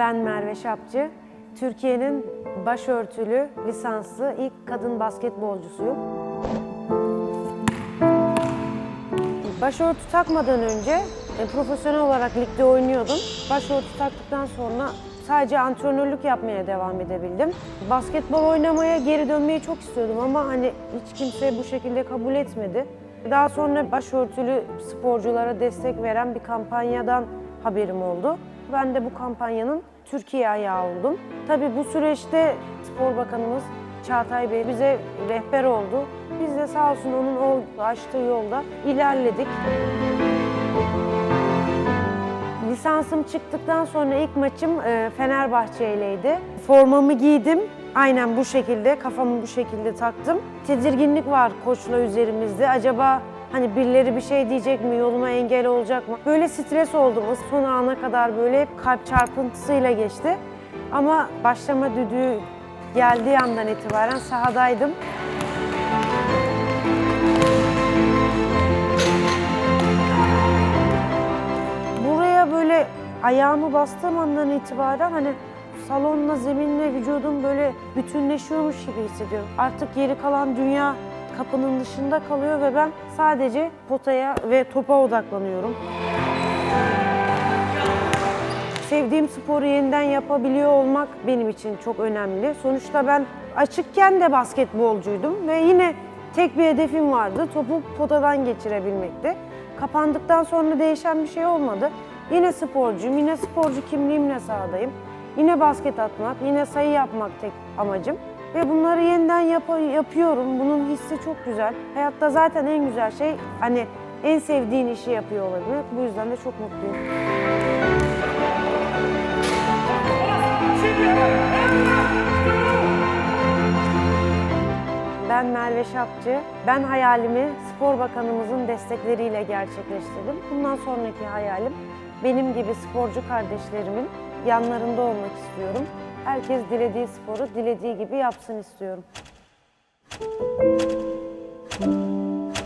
Ben Merve Şapçı. Türkiye'nin başörtülü lisanslı ilk kadın basketbolcusuyum. Başörtü takmadan önce e, profesyonel olarak ligde oynuyordum. Başörtü taktıktan sonra sadece antrenörlük yapmaya devam edebildim. Basketbol oynamaya geri dönmeyi çok istiyordum ama hani hiç kimse bu şekilde kabul etmedi. Daha sonra başörtülü sporculara destek veren bir kampanyadan haberim oldu. Ben de bu kampanyanın Türkiye ayağı oldum. Tabii bu süreçte Spor Bakanımız Çağatay Bey bize rehber oldu. Biz de sağ olsun onun o açtığı yolda ilerledik. Lisansım çıktıktan sonra ilk maçım e, Fenerbahçe ileydi. Formamı giydim. Aynen bu şekilde, kafamı bu şekilde taktım. Tedirginlik var koçla üzerimizde. Acaba hani birileri bir şey diyecek mi, yoluma engel olacak mı? Böyle stres oldum. Son ana kadar böyle hep kalp çarpıntısıyla geçti. Ama başlama düdüğü geldiği andan itibaren sahadaydım. Buraya böyle ayağımı bastığım andan itibaren hani salonla, zeminle vücudum böyle bütünleşiyormuş gibi hissediyorum. Artık geri kalan dünya kapının dışında kalıyor ve ben sadece potaya ve topa odaklanıyorum. Sevdiğim sporu yeniden yapabiliyor olmak benim için çok önemli. Sonuçta ben açıkken de basketbolcuydum ve yine tek bir hedefim vardı. Topu potadan geçirebilmekti. Kapandıktan sonra değişen bir şey olmadı. Yine sporcuyum, yine sporcu kimliğimle sahadayım. Yine basket atmak, yine sayı yapmak tek amacım. Ve bunları yeniden yap- yapıyorum. Bunun hissi çok güzel. Hayatta zaten en güzel şey hani en sevdiğin işi yapıyor olabilmek. Bu yüzden de çok mutluyum. Ben Merve Şapçı. Ben hayalimi Spor Bakanımızın destekleriyle gerçekleştirdim. Bundan sonraki hayalim benim gibi sporcu kardeşlerimin yanlarında olmak istiyorum. Herkes dilediği sporu dilediği gibi yapsın istiyorum.